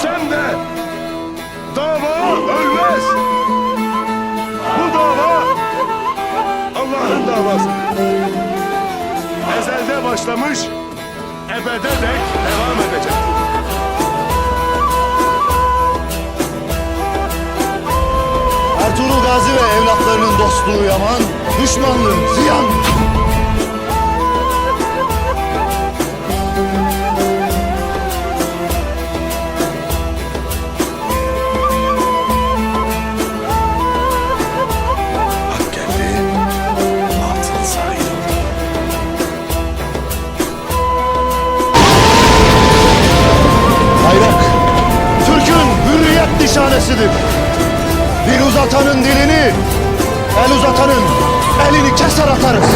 ölsen de dava ölmez. Bu dava Allah'ın davası. Ezelde başlamış, ebede dek devam edecek. Ertuğrul Gazi ve evlatlarının dostluğu yaman, düşmanlığı ziyan. Nişanesidir. Dil uzatanın dilini, el uzatanın elini keser atarız.